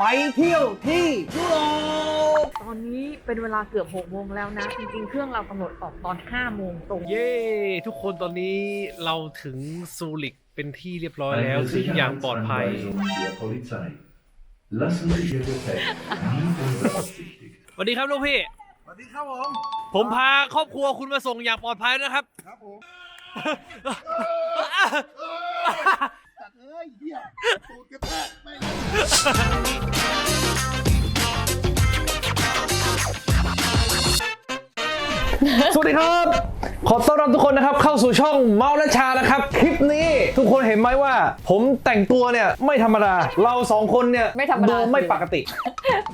ไปเที่ยวที่ยุโรปตอนนี้เป็นเวลาเกือบ6โมงแล้วนะ จริงๆ เครื่องเรากำหนดออกตอน5โมงตรง เย้ทุกคนตอนนี้เราถึงซูริกเป็นที่เรียบร้อยแล้วซึ่งอย่างปลอดภัย Sicherheitsanweisungen der Polizei. Lassen Sie Ihr Gepäck nie unbeaufsichtigt. สวัสดีครับลูกพี่ สวัสดีครับผม ผมพาครอบครัวคุณมาส่งอย่างปลอดภัยนะครับ ครับผมจัด เอ้ยเหี้ยตูดกระแทกไม่งสวัสดีครับ ขอต้อนรับทุกคนนะครับเข้าสู่ช่องเมาและชานะครับ คลิปนี้ทุกคนเห็นไหมว่า ผมแต่งตัวเนี่ยไม่ธรรมดา เราสองคนเนี่ยไม่ธรรมดา ดูไม่ปกติ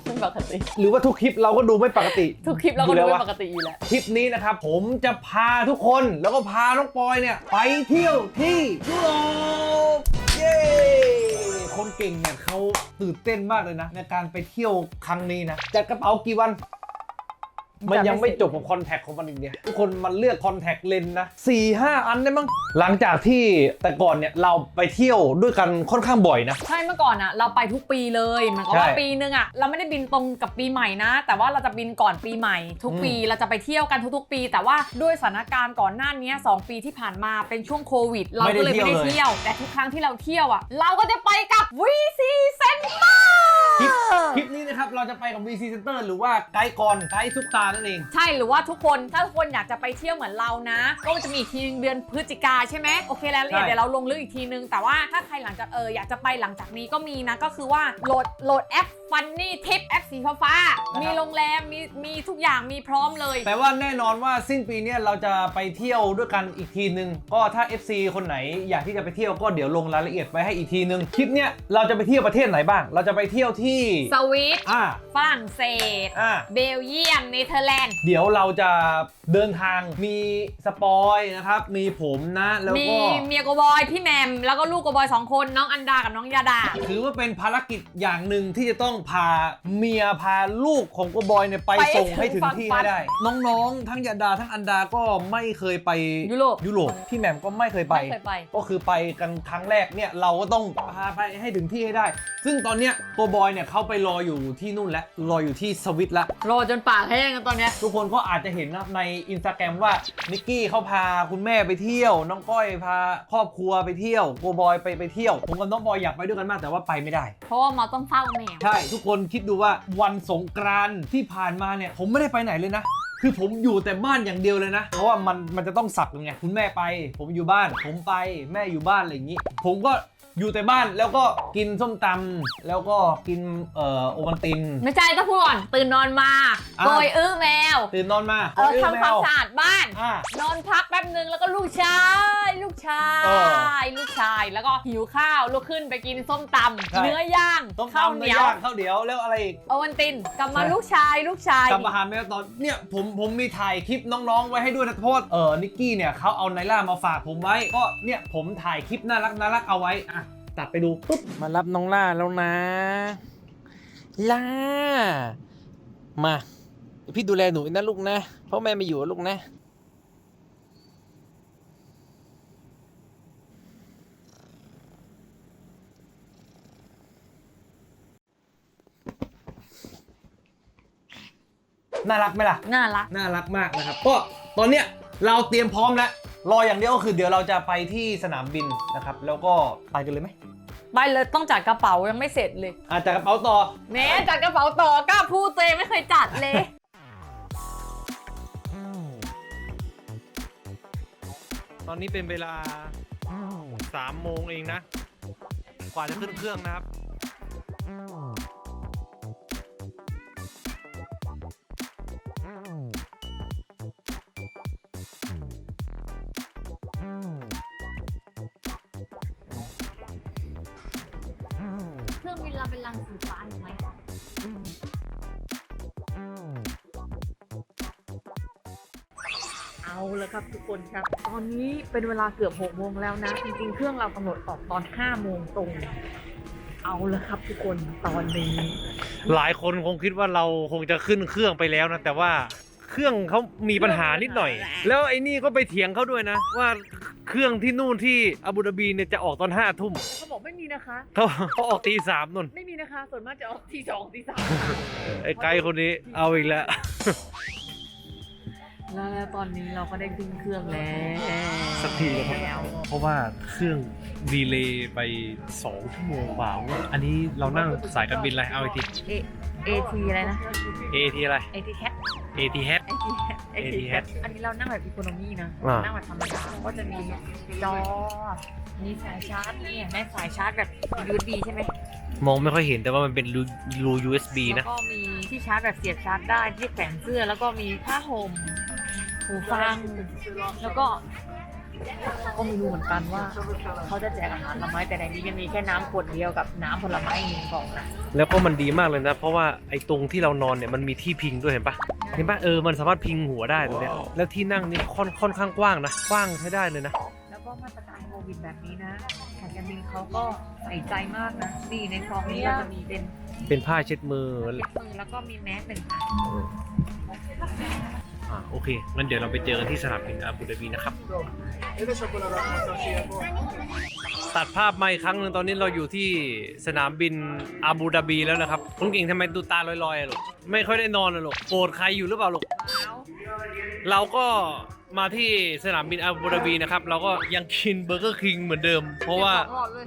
ไม่ปกติ หรือว่าทุกคลิปเราก็ดูไม่ปกติ ทุกคลิปเราก็อยู่ดูแล้วไม่วะปกติอยู่แล้ว คลิปนี้นะครับผมจะพาทุกคนแล้วก็พาน้องปอยเนี่ยไปเที่ยวที่ยุโรป เย้ คนเก่งเนี่ยเขาตื่นเต้นมากเลยนะ ในการไปเที่ยวครั้งนี้นะ จัดกระเป๋ากี่วัน มันยังไม่จบกับคอนแทคของมันอีกเนี่ยทุกคนมันเลือกคอนแทคเลนส์นะสี่ห้าอันได้มั้งหลังจากที่แต่ก่อนเนี่ยเราไปเที่ยวด้วยกันค่อนข้างบ่อยนะ ใช่เมื่อก่อนอะเราไปทุกปีเลยเหมือนกับใช่ว่าปีนึงอะเราไม่ได้บินตรงกับปีใหม่นะ แต่ว่าเราจะบินก่อนปีใหม่ ทุกปีอืมเราจะไปเที่ยวกันทุกๆ ปี แต่ว่าด้วยสถานการณ์ก่อนหน้านี้สองปีที่ผ่านมาเป็นช่วงโควิด เราก็เลยไม่ได้เที่ยว แต่ทุกครั้งที่เราเที่ยวอะเราก็จะไปกับ VC Center คลิปคลิปนี้นะครับเราจะไปกับ VC Center หรือว่าไกด์กรไกด์ซุปตานั่นเอง ใช่หรือว่าทุกคนถ้าทุกคนอยากจะไปเที่ยวเหมือนเรานะ ก็จะมีอีกทีนึงเดือนพฤศจิกาใช่ไหมโอเครายละเอียดใช่ เดี๋ยวเราลงลึกอีกทีนึง แต่ว่าถ้าใครหลังจากเอออยากจะไปหลังจากนี้ก็มีนะก็คือว่าโหลดโหลดแอปฟันนี่ทิปแอปสีฟ้าๆมีโรงแรมมีมีทุกอย่างมีพร้อมเลย แต่ว่าแน่นอนว่าสิ้นปีเนี้ยเราจะไปเที่ยวด้วยกันอีกทีนึง ก็ถ้า FC คนไหนอยากที่จะไปเที่ยวก็เดี๋ยวลงรายละเอียดไว้ให้อีกทีนึงคลิปเนี้ยเราจะไปเที่ยวประเทศไหนบ้าง เราจะไปเที่ยวที่สวิตอ่าฝรั่งเศส อ่า เบลเยียมเนเธอร์อร์แลนด์ เดี๋ยวเราจะเดินทางมีสปอยนะครับ มีผมนะแล้วมีก็ เมียโกบอย พี่แหมมแล้วก็ลูกโกบอยสองคนน้องอันดากับน้องยาดา ถือว่าเป็นภารกิจอย่างหนึ่งที่จะต้องพาเมียพาลูกของโกบอยเนี่ยไปไปให้ส่งให้ถึงถึงที่ฝั่ให้งฝันได้ น้องๆ ทั้งยาดาทั้งอันดาก็ไม่เคยไปยุโรปยุโรปพี่แหม่มก็ไม่เคยไป ไม่เคยไป ก็คือไปกันครั้งแรกเนี่ยเราก็ต้องพาไปให้ถึงที่ให้ได้ ซึ่งตอนเนี้ยโกบอยเนี่ยเขาไปรออยู่ที่นู่นแล้วรออยู่ที่สวิตแล้วรอจนปากแห้งกันตอนเนี้ยทุกคนก็อาจจะเห็นนะในอินสตาแกรมว่านิกกี้เขาพาคุณแม่ไปเที่ยว น้องก้อยพาครอบครัวไปเที่ยวโกบอยไปไปเที่ยว ผมกับน้องบอยอยากไปด้วยกันมากแต่ว่าไปไม่ได้ เพราะว่ามาต้องเฝ้าแมวใช่ทุกคนคิดดูว่าวันสงกรานต์ที่ผ่านมาเนี่ยผมไม่ได้ไปไหนเลยนะคือผมอยู่แต่บ้านอย่างเดียวเลยนะ เพราะว่ามันมันจะต้องสับกันไงคุณแม่ไป ผมอยู่บ้าน ผมไปแม่อยู่บ้านอะไรอย่างนี้ ผมก็ อยู่แต่บ้านแล้วก็กินส้มตำแล้วก็กินเอ่อโอวัลติน ไม่ใช่ต้องพูดก่อนตื่นนอนมาอะ โกยอื้อแมวตื่นนอนมาเออโยทำความแมวสะอาดบ้าน อะ นอนพักแป๊บนึงแล้วก็ลูกชาย ลูกชาเอยลูกชายแล้วก็หิวข้าวลุกขึ้นไปกินส้มตใช่ำเนื้อย่างต้มข้าวตำเหเนื้นีอยวย่างข้าวเหนียวแล้วอะไรอีก โอวันตินกลับมาใช่ ลูกชายลูกชาย กับอาหารแมวตอนเนี่ยผมผมมีถ่ายคลิปน้องๆ ไว้ให้ด้วยนะเพราะว่าเออนิกกี้เนี่ยเขาเอาไนล่ามาฝากผมไว้ ก็เนี่ยผมถ่ายคลิปน่ารักน่ารักเอาไว้อะ ตัดไปดูปุ๊บมารับน้องล่าแล้วนะ ล่า มาเดี๋ยวพี่ดูแลหนูนะลูกนะเพราะแม่ไม่อยู่อะลูกนะน่ารักไหมล่ะ น่ารัก น่ารักมากนะครับ ก็ตอนเนี้ยเราเตรียมพร้อมแล้ว รออย่างเดียวก็คือเดี๋ยวเราจะไปที่สนามบินนะครับ แล้วก็ไปกันเลยไหมไปเลยต้องจัดกระเป๋ายังไม่เสร็จเลยอาจจะกระเป๋าต่อ แหม้จัดกระเป๋าต่อกล้าพูดตัวเองไม่เคยจัดเลย ตอนนี้เป็นเวลาสามโมงเองนะ กว่าจะขึ้นเครื่องนะครับ เครื่องบินเราเป็นรังสีฟ้าถูกไหมเอาละครับทุกคนครับ ตอนนี้เป็นเวลาเกือบ6โมงแล้วนะ จริงๆ เครื่องเรากำหนดออกตอน5โมงตรง เอาละครับทุกคนตอนนี้ หลายคนคงคิดว่าเราคงจะขึ้นเครื่องไปแล้วนะ แต่ว่าเครื่องเขามีปัญหานิดหน่อย แล้วไอ้นี่ก็ไปเถียงเขาด้วยนะ ว่า เครื่องที่นู่นที่อาบูดาบีเนี่ยจะออกตอนห้าทุ่มเขาบอกไม่มีนะคะ เขาเขาออกตีสามนนไม่มีนะคะ ส่วนมากจะออกทีสองทีสามไอ้ไกด์คนนี้เอาอีกแล้ว แล้วตอนนี้เราก็ได้ขึ้นเครื่องแล้วสักทีนะครับ เพราะว่าเครื่องดีเลย์ไป 2 ชั่วโมงกว่าอันนี้เรานั่งสายการบินอะไรเอาอีกที เอ เอทีอะไรนะ AT อะไรเอทีแคท AT Head เอทีแคทอันนี้เรานั่งแบบอีโคโนมี่นะ อ่า นั่งแบบธรรมดาก็จะมีจอ มีสายชาร์จนี่แม่สายชาร์จแบบ USB ใช่ไหมมองไม่ค่อยเห็นแต่ว่ามันเป็นรูรู USB แล้นะ วก็มีที่ชาร์จแบบเสียบชาร์จได้ที่แขวนเสื้อ แล้วก็มีผ้าห่มหูฟัง แล้วก็ ก็ไม่รู้เหมือนกันว่าเขาจะแจกอาหารเราไหมแต่ในนี้ยังมีแค่น้ำขวดเดียวกับน้ำผลไม้หนึ่งกล่องนะแล้วก็มันดีมากเลยนะ เพราะว่าไอ้ตรงที่เรานอนเนี่ยมันมีที่พิงด้วยเห็นปะเห็นปะเออมันสามารถพิงหัวได้ตรงเนี้ยแล้วที่นั่งนี่ค่อนค่อนข้างกว้างนะกว้างใช้ได้เลยนะแล้วก็มาตรการโควิดแบบนี้นะสายการบินเขาก็ใส่ใจมากนะนี่ในซองนี้ก็จะมีเป็นเป็นผ้าเช็ดมือเช็ดมือแล้วก็มีแมสหนึ่งอัน อ่าโอเคงั้นเดี๋ยวเราไปเจอกันที่สนามบินอาบูดาบีนะครับ ตัดภาพมาอีกครั้งหนึ่งตอนนี้เราอยู่ที่สนามบินอาบูดาบีแล้วนะครับคุณเก่งทำไมดูตาลอยๆอะลูกไม่ค่อยได้นอนอะลูกโกรธใครอยู่หรือเปล่าลูกเราก็มาที่สนามบินอาบูดาบีนะครับ เราก็ยังกินเบอร์เกอร์คิงเหมือนเดิม เพราะว่า หลอดเลย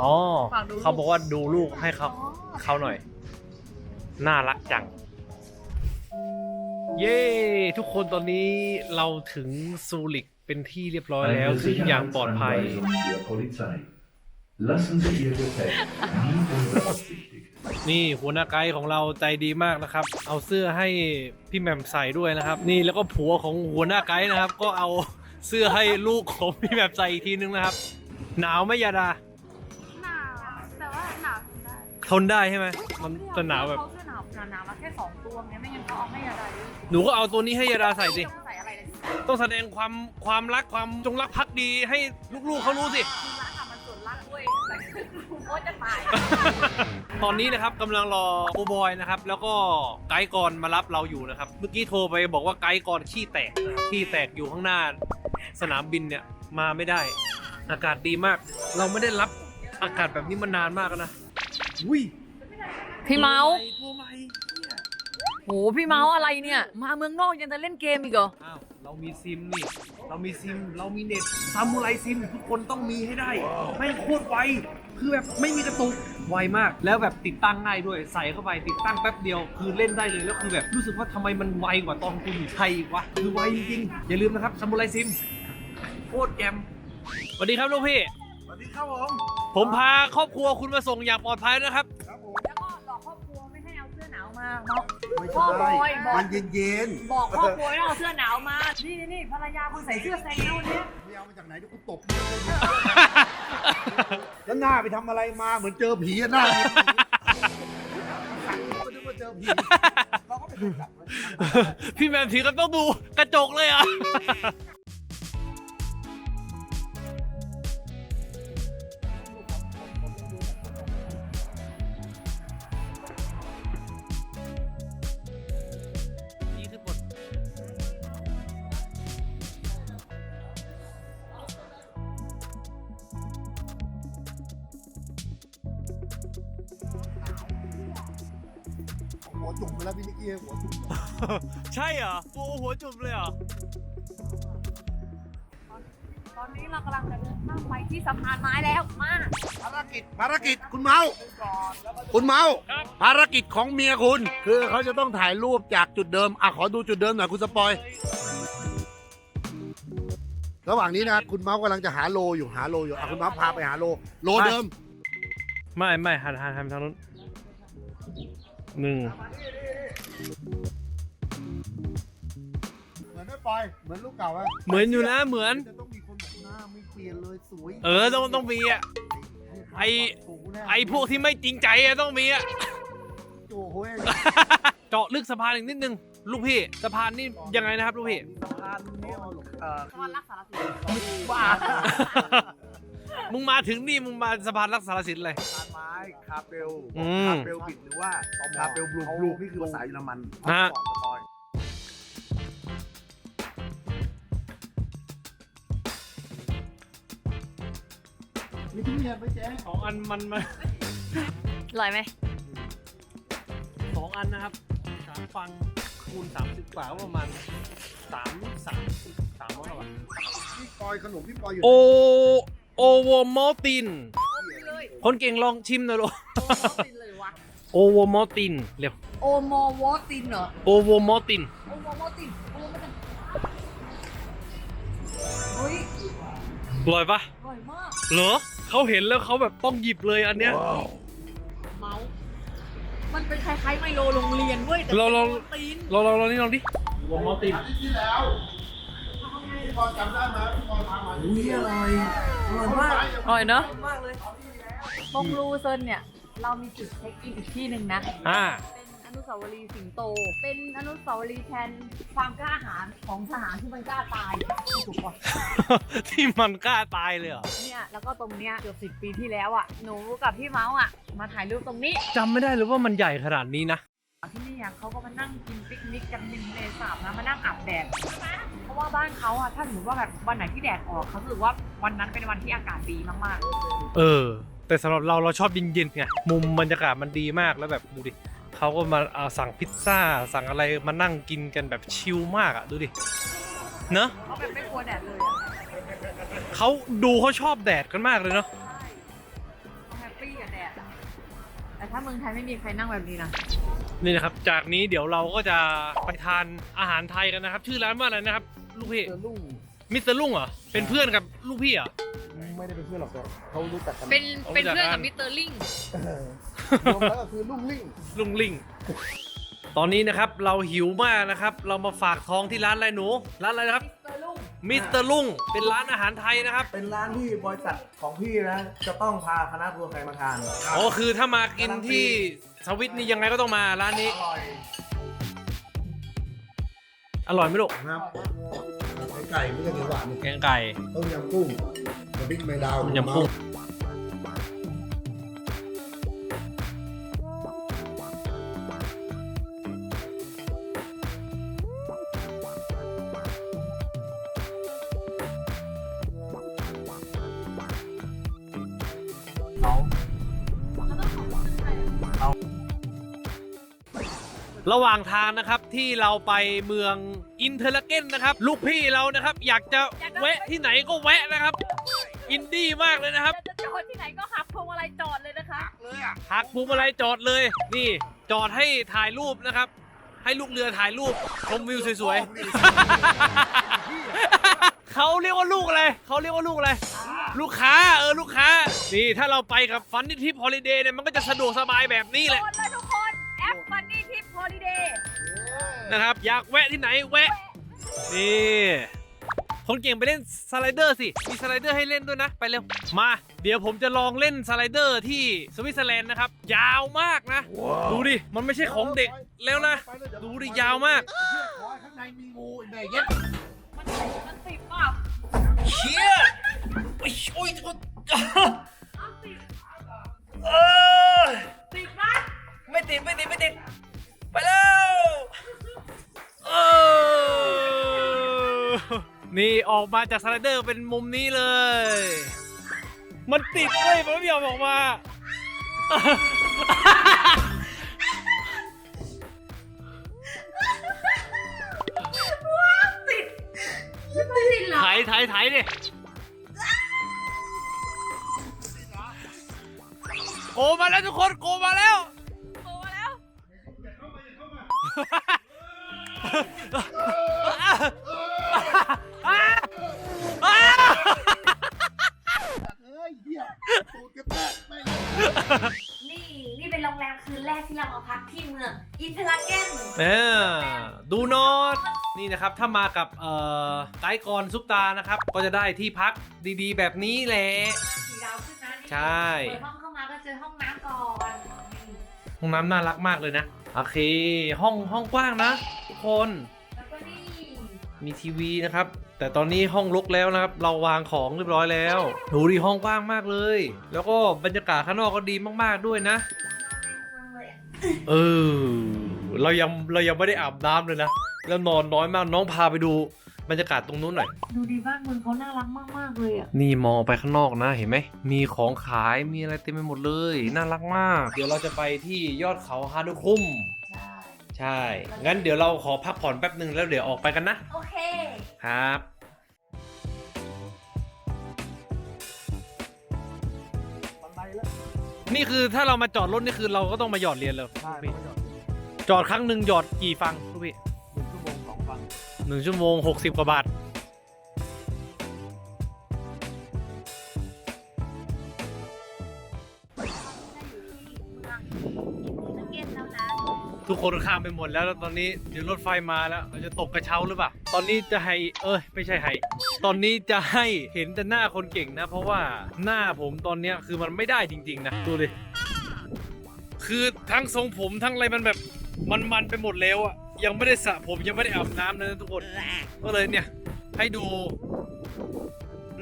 อ๋อฝากดูลูก เขาบอกว่าดูลูกให้เขาเขาหน่อย น่ารักจัง เย้ ทุกคนตอนนี้เราถึงซูริกเป็นที่เรียบร้อยแล้ว Eine ถึงอย่างปลอดภัย Sicherheitsanweisung der Polizei. Lassen Sie Ihr Gepäck nie unbeaufsichtigt. นี่หัวหน้าไกด์ของเราใจดีมากนะครับ เอาเสื้อให้พี่แหม่มใส่ด้วยนะครับ นี่แล้วก็ผัวของหัวหน้าไกด์นะครับ ก็เอาเสื้อให้ลูกของพี่แหม่มใส่อีกทีนึงนะครับ หนาวไหมยาดา หนาวแต่ว่าหนาวได้ทนได้ใช่ไหมมันจะหนาวแบบ เขาเสื้อหนาวหนาวมาแค่สองตัวไงไม่งั้นเขาเอาให้อะไร หนูก็เอาตัวนี้ให้ยาดาใส่สิ ต้องใส่อะไรเลยต้องแสดงความความรักความจงรักภักดีให้ลูกๆเขารู้สิคือรักอะมันส่วนรักด้วยแต่คุณโคตรจะตาย ตอนนี้นะครับกำลังรอโอบอยนะครับ แล้วก็ไกด์กรมารับเราอยู่นะครับ เมื่อกี้โทรไปบอกว่าไกด์กรขี้แตกขี้แตกอยู่ข้างหน้า สนามบินเนี่ยมาไม่ได้ อากาศดีมาก เราไม่ได้รับอากาศแบบนี้มานานมากแล้วนะอุ้ยพี่เมาส์ตัวใหม่ โหพี่เมาส์อะไรเนี่ย มาเมืองนอกยังจะเล่นเกมอีกเหรอ อ้าวเรามีซิมนี่ เรามีซิม เรามีเน็ตซามูไรซิมทุกคนต้องมีให้ได้ แม่งโคตรไว คือแบบไม่มีกระตุก ไวมาก แล้วแบบติดตั้งง่ายด้วย ใส่เข้าไปติดตั้งแป๊บเดียว คือเล่นได้เลย แล้วคือแบบรู้สึกว่าทำไมมันไวกว่าตอนกูอยู่ไทยอีกวะ คือไวจริงๆอย่าลืมนะครับซามูไรซิม โคตรแกมสวัสดีครับลูกพี่ สวัสดีครับผม ผมพาครอบครัวคุณมาส่งอย่างปลอดภัยนะครับ เอาเสื้อหนาวมาเนาะพ่อบอยบอก มันเย็นบอกครอบครัวให้เอาเสื้อหนาวมา นี่นี่ภรรยาคุณใส่เสื้อแซงแล้ววันเนี้ยๆไม่เอามาจากไหนเดี๋ยวกูตบแล้วหน้าไปทำอะไรมาเหมือนเจอผีอะหน้าเนี่ยไม่ได้ว่าเจอผีเราก็ไม่เคยจับเลยพี่แมนถือกันต้องดูกระจกเลยอะ จุกไปแล้วพี่นิกกี้หัวจุกใช่เหรอโอ้หัวจุ่มเลยเหรอตอนนี้เรากำลังจะเดินข้ามไปที่สะพานไม้แล้วมาภารกิจภารกิจคุณเมา คุณเมา ภารกิจของเมียคุณ คือเขาจะต้องถ่ายรูปจากจุดเดิมอะขอดูจุดเดิมหน่อยคุณสปอย ระหว่างนี้นะคุณเมาส์กำลังจะหาโลอยู่หาโลอยู่อะคุณเมาส์พาไปหาโล โลเดิม ไม่ไม่หันหันหันไปทางนู้น หนึ่งเหมือนไม่ปอยเหมือนลูกเก่าไหมเหมือนอยู่นะเหมือน จะต้องมีคนบอกหน้าไม่เปลี่ยนเลยสวยเออต้องต้องมีอะ ไอไอพวกที่ไม่จริงใจอะต้องมีอะโจ้โห้ยเจาะลึกสะพานอีกนิดนึง ลูกพี่สะพานนี่ยังไงนะครับลูกพี่ สะพานนี้เอาหรอกเอ่อสะพานรักสารสิน บ้า มึงมาถึงนี่มึงมาสะพานรักษาศิลป์เลย คาไม้คาเปลคาเปลบิดหรือว่าคาเปลบลูบลูนี่คือภาษาเยอรมันฮะ มีทุเรียนไปเจ๊สองอันมันมาลอยไหมสองอันนะครับสามฟังคูณสามสิบกว่าประมาณสามสามสามร้อยกว่าบาทพี่ปอยขนมพี่ปอยอยู่โอ โอโวมอลตินคนเก่งลองชิมหน่อยลูกเลยวะโอโวมอลตินเร็วโอโมวอตินเหรอโอโวมอลติน โอโมวอตินโอโมวอตินเฮ้ยอร่อยปะอร่อยมากเหรอเขาเห็นแล้วเขาแบบต้องหยิบเลยอันเนี้ย เมาส์มันเป็นคล้ายๆไมโลโรงเรียนเว้ยแต่เราเราป็นโปตีนลองลองลองนี่ลองดิโอโวมอลติน ที่แล้ว พี่ปอยจำได้ไหมพี่ปอยพามาอุ้ยอะไรอร่อยมากอร่อยเนอะตรงรูเซินเนี่ย เรามีจุดเช็คอินอีกที่หนึ่งนะ อ่า เป็นอนุสาวรีย์สิงโต เป็นอนุสาวรีย์แทนความกล้าหาญของทหารที่มันกล้าตายถูกปะที่มันกล้าตายเลยเหรอ เนี่ย แล้วก็ตรงเนี้ยเกือบสิบปีที่แล้วอะ หนูกับพี่เมาส์อะ มาถ่ายรูปตรงนี้ จำไม่ได้เลยว่ามันใหญ่ขนาดนี้นะ ที่นี่อะเขาก็มานั่งกินปิกนิกกันริมทะเลสาบนะมานั่งอาบแดดเพราะว่าบ้านเขาอะถ้าสมมติว่าแบบวันไหนที่แดดออกเขารู้สึกว่าวันนั้นเป็นวันที่อากาศดีมากเออ แต่สำหรับเราเราชอบเย็นๆไงมุมบรรยากาศมันดีมากแล้วแบบดูดิเขาก็มาเอาสั่งพิซซ่า สั่งอะไรมานั่งกินกันแบบชิลมากอะดูดิเนอะๆเขาแบบไม่กลัวแดดเลยอะเขาดูเขาชอบแดดกันมากเลยเนาะ ถ้าเมืองไทยไม่มีใครนั่งแบบนี้นะ นี่นะครับ จากนี้เดี๋ยวเราก็จะไปทานอาหารไทยกันนะครับ ชื่อร้านว่าอะไรนะครับ ลูกพี่ ลุงมิสเตอร์ลุงเหรอ เป็นเพื่อนกับลูกพี่เหรอ ไม่ได้เป็นเพื่อนหรอกแต่เขารู้จักกันเป็นเอาเป็นจากเพื่อนร้ากันบมิสเตอร์ลิงรวมแล้วก็คือลุงลิงลุงลิง ตอนนี้นะครับเราหิวมากนะครับ เรามาฝากท้องที่ร้านอะไรหนู ร้านอะไรนะครับ มิสเตอร์ลุง มิสเตอร์ลุงเป็นร้านอาหารไทยนะครับ เป็นร้านที่บริษัทของพี่นะ จะต้องพาคณะทัวร์ใครมาทานอ๋อคือถ้ามากินที่สวิตนี่ยังไงก็ต้องมาร้านนี้อร่อยอร่อยไหมลูกครับไก่ไม่ใช่เนื้อหวานแกงไก่ต้มยำกุ้งน้ำพริกแมงดาวยำกุ้ง ระหว่างทางนะครับที่เราไปเมืองอินเทอร์ลาเกนนะครับลูกพี่เรานะครับ อยากจะแวะที่ไหนก็แวะนะครับ อินดี้มากเลยนะครับจะจอดที่ไหนก็ขับพวงมาลัยจอดเลยนะคะหักพวงมาลัยจอดเลย นี่จอดให้ถ่ายรูปนะครับ ให้ลูกเรือถ่ายรูปชมวิวสวยๆเขาเรียกว่าลูกอะไรเขาเรียกว่าลูกอะไรลูกค้าเออลูกค้า นี่ถ้าเราไปกับฟันนี่ทิปฮอลิเดย์เนี่ยมันก็จะสะดวกสบายแบบนี้แหละ นะครับ อยากแวะที่ไหนแวะ นี่คนเก่งไปเล่นสไลเดอร์สิ มีสไลเดอร์ให้เล่นด้วยนะ ไปเร็ว มา เดี๋ยวผมจะลองเล่นสไลเดอร์ที่สวิตเซอร์แลนด์นะครับ ยาวมากนะ ดูดิ มันไม่ใช่ของเด็กแล้วนะ ดูดิ ยาวมากขอให้ข้างในมีงูอีกแม่เย็ดมันมันติดเปล่าเชี่ยโอ้ยโอ้ยโอ้ยเอาติดเอ นี่ออกมาจากสไลเดอร์เป็นมุมนี้เลย มันติดเลยมันไม่ยอมออกมา ติดเหรอถ่ายถ่ายถ่ายดิโกมาแล้วทุกคนโกมาแล้ว โตมาแล้ว เนี่นะครับ ถ้ามากับเอ่อไกด์กรซุปตานะครับ ก็จะได้ที่พักดีๆ แบบนี้แหละ สีดาวขึ้นนะนี่ใช่ เปิดห้องเข้ามาก็เจอห้องน้ำก่อนนี่ห้องน้ำน่ารักมากเลยนะ โอเค ห้องห้องกว้างนะทุกคน แล้วก็นี่มีทีวีนะครับ แต่ตอนนี้ห้องรกแล้วนะครับ เราวางของเรียบร้อยแล้วดูดิห้องกว้างมากเลย แล้วก็บรรยากาศข้างนอกก็ดีมากๆด้วยนะ เออ เรายังเรายังไม่ได้อาบน้ำเลยนะ แล้วนอนน้อยมากน้องพาไปดูบรรยากาศตรงนู้นหน่อย ดูดีบ้านเมืองเขาน่ารักมากๆเลยอะ นี่มองออกไปข้างนอกนะเห็นไหม มีของขายมีอะไรเต็มไปหมดเลย น่ารักมาก เดี๋ยวเราจะไปที่ยอดเขาฮาดุคุม ใช่ ใช่ งั้นเดี๋ยวเราขอพักผ่อนแป๊บหนึ่งแล้วเดี๋ยวออกไปกันนะ โอเค ครับนี่คือถ้าเรามาจอดรถนี่คือเราก็ต้องมาหยอดเหรียญเลย ใช่พี่จอดครั้งหนึ่งหยอดกี่ฟังลูกพี่ หนึ่งชั่วโมงหกสิบกว่าบาท ทุกคนข้ามไปหมดแล้วแล้วตอนนี้เดี๋ยวรถไฟมาแล้วเราจะตกกระเช้าหรือเปล่า ตอนนี้จะให้ เอ้ย ไม่ใช่ให้ ตอนนี้จะให้เห็นแต่หน้าคนเก่งนะ เพราะว่าหน้าผมตอนเนี้ยคือมันไม่ได้จริง ๆ นะ ดูดิ คือทั้งทรงผมทั้งอะไรมันแบบมันๆไปหมดแล้วอะ ยังไม่ได้สระผมยังไม่ได้อาบน้ำเลยนะทุกคน ก็เลยเนี่ย ให้ดู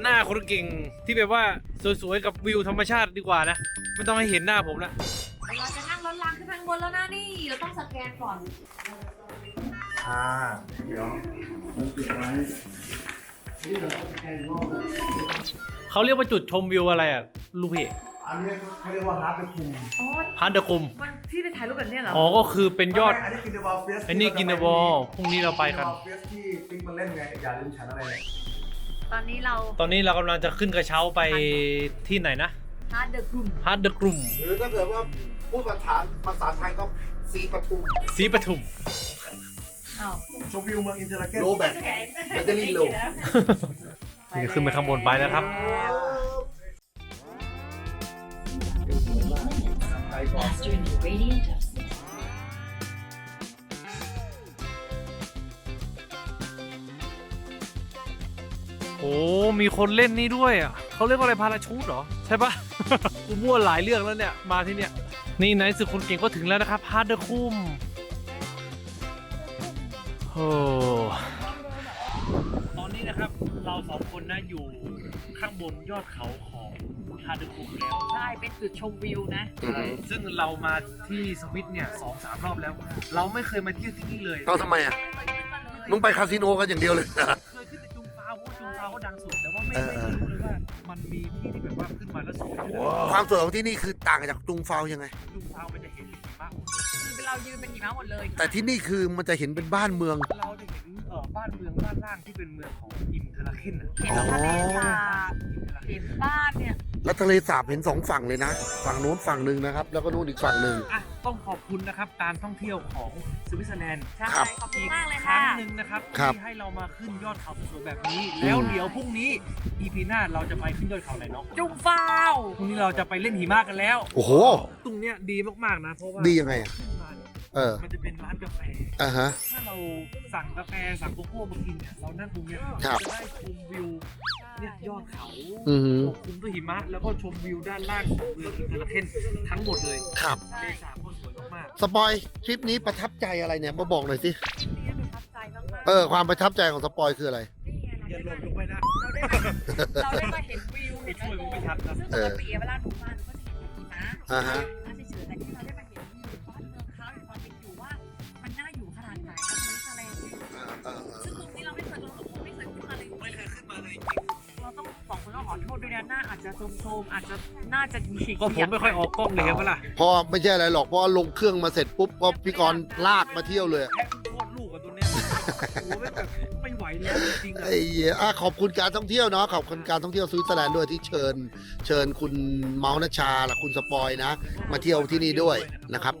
หน้าคนเก่งที่แบบว่าสวยๆกับวิวธรรมชาติดีกว่านะไม่ต้องให้เห็นหน้าผมละเราจะนั่งรถรางขึ้นทางบนแล้วนะนี่เราต้องสแกนก่อนอ่าเดี๋ยวมันปิดไว้เขาเรียกว่าจุดชมวิวอะไรอะลูกพี่ อันนี้เขาเรียกว่าฮาร์ดเดคุมอ๋อฮันเดอร์คุมมันที่ไปถ่ายรูปแบบเนี้ยเหรออ๋อก็คือเป็นยอด อันนี้กินเดวอลเฟสอันนี้กินเดวอลพรุ่งนี้เราไปกัน เฟสที่ปิ๊กมันเล่นไงอย่าลืมฉันอะไรเนี่ยตอนนี้เราตอนนี้เรากำลังจะขึ้นกระเช้าไปที่ไหนนะฮาร์ดเดอะกลุ่มฮันเดอร์คุมหรือถ้าเกิดว่าพูดภาษาภาษาไทยก็สีปทุมสีปทุม อ้าวชมวิวเมืองอินเตอร์ลาเกนโลแบบแบตเตอรี่โล นี่ขึ้นไปข้างบนไปนะครับ โอ้มีคนเล่นนี่ด้วยอะเขาเรียกว่าอะไรพาราชูตเหรอ ใช่ปะ กูมั่วหลายเรื่องแล้วเนี่ย มาที่เนี่ย นี่ไหนสุดคนเก่งก็ถึงแล้วนะครับฮาร์ดเดอร์คุมโอ้ตอนนี้นะครับ เราสองคนนะอยู่ข้างบนยอดเขาของฮาร์ดเดอร์คุมแล้ว ใช่ เป็นจุดชมวิวนะซึ่งเรามาที่สวิตเนี่ยสองสามรอบแล้ว เราไม่เคยมาเที่ยวที่นี่เลยเอาทำไมอะมึงไปคาสิโนกันอย่างเดียวเลย เคยขึ้นแต่จุงฟาวเพราะว่าจุงฟาวก็ดังสุด แต่ว่าไม่เออไม่รู้เลยว่า มันมีที่ที่แบบว่าขึ้นมาแล้วสวยความสวยของที่นี่คือต่างจากตุงฟาวยังไง จุงฟาวมันจะเห็นหิมะหมดเลยคือเรายืนเป็นหิมะหมดเลยแต่ที่นี่คือมันจะเห็นเป็นบ้านเมือง เราจะเห็นเอ่อบ้านเมืองด้านล่างที่เป็นเมืองของอิมเทอร์ลาเคนนะเห็นทะเลสาบเห็นบ้านเนี่ย แล้วทะเลสาบเห็นสองฝั่งเลยนะ ฝั่งนู้นฝั่งหนึ่งนะครับ แล้วก็นู้นอีกฝั่งหนึ่ง อะต้องขอบคุณนะครับการท่องเที่ยวของสวิตเซอร์แลนด์ใช่ ครับ ขอบคุณมากเลยครั้ค่ะ งหนึ่งนะครับครับ ที่ให้เรามาขึ้นยอดเขาสวยๆแบบนี้ แล้วเดี๋ยวพรุ่งนี้ EP หน้าเราจะไปขึ้นยอดเขาไหนเนาะจุงฟาว พรุ่งนี้เราจะไปเล่นหิมะกันแล้ว โอ้โห ตรงเนี้ยดีมากๆนะเพราะว่า ดียังไงอะขึ้นมา เนี่ยเออ มันจะเป็นร้านกาแฟ อ่าฮะ ถ้าเราสั่งกาแฟสั่งโกโก้มากินเนี่ยเรานั่งตรงเนี้ยครับจะได้ชมวิวเนี่ยยอดเขาอือหือ ปกคลุมด้วยหิมะ แล้วก็ชมวิวด้านล่างของเมืองอินเทอร์ลาเคนทั้งหมดเลยครับทะเลสาบก็สวยมากสปอยทริปนี้ประทับใจอะไรเนี่ยมาบอกหน่อยสิคลิปนี้ประทับใจมากๆเออ ความประทับใจของสปอยคืออะไร นี่ไงๆอย่าหล่นลงไปนะ เราได้มาเห็นวิวไปช่วยมึงไม่ทันนะซึ่งปกติเวลาหนูมาหนูก็จะเห็นหิมะอ่าฮะน่าเฉยๆแต่ที่เราได้มาเห็นวิวบ้าน คนต้องขอโทษด้วยนะหน้าอาจจะโทมๆอาจจะน่าจะมีก็ผมไม่ค่อยออกกล้องเลยครับเวลาเพราะไม่ใช่อะไรหรอกเพราะว่าลงเครื่องมาเสร็จปุ๊บก็พี่กรณ์ลากมาเที่ยวเลย แค่โคตรลูกกับตัวเนี้ยโอ้โหไม่แบบไม่ไหวแล้วจริงๆอะ ไอ้เหี้ยอะขอบคุณการท่องเที่ยวเนาะขอบคุณการท่องเที่ยวสวิตเซอร์แลนด์ด้วยที่เชิญ เชิญคุณเมาส์นชาและคุณสปอยนะ มาเที่ยวที่นี่ด้วยนะครับ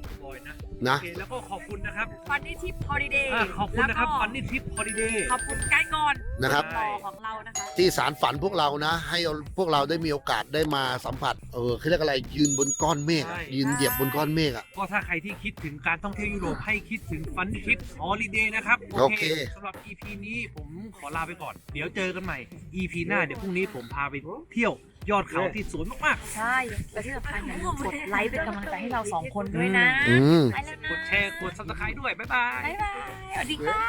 นะ โอเคแล้วก็ขอบคุณนะครับฟันนี่ทิปฮอลิเดย์อะขอบคุณนะครับฟันนี่ทิปฮอลิเดย์ ขอบคุณไกด์ก่อนนะครับ ต่อของเรานะคะ ที่สารฝันพวกเรานะ ให้พวกเราได้มีโอกาสได้มาสัมผัส เออเขาเรียกอะไรยืนบนก้อนเมฆอะยืนเหยียบบนก้อนเมฆอะก็ถ้าใครที่คิดถึงการท่องเที่ยวยุโรปให้คิดถึงฟันนี่ทิปฮอลิเดย์นะครับโอเค สำหรับ EP นี้ผมขอลาไปก่อน เดี๋ยวเจอกันใหม่ EP หน้าเดี๋ยวพรุ่งนี้ผมพาไปเที่ยว ยอดเขาที่สวยมากใช่และที่สำคัญอย่าลืมกดไลค์เป็นกำลังใจให้เราสองคนด้วยนะอืม ไปแล้วนะๆกดแชร์กดซับสไครต์ด้วย บ๊ายบาย บ๊ายบายสวัสดีค่ะ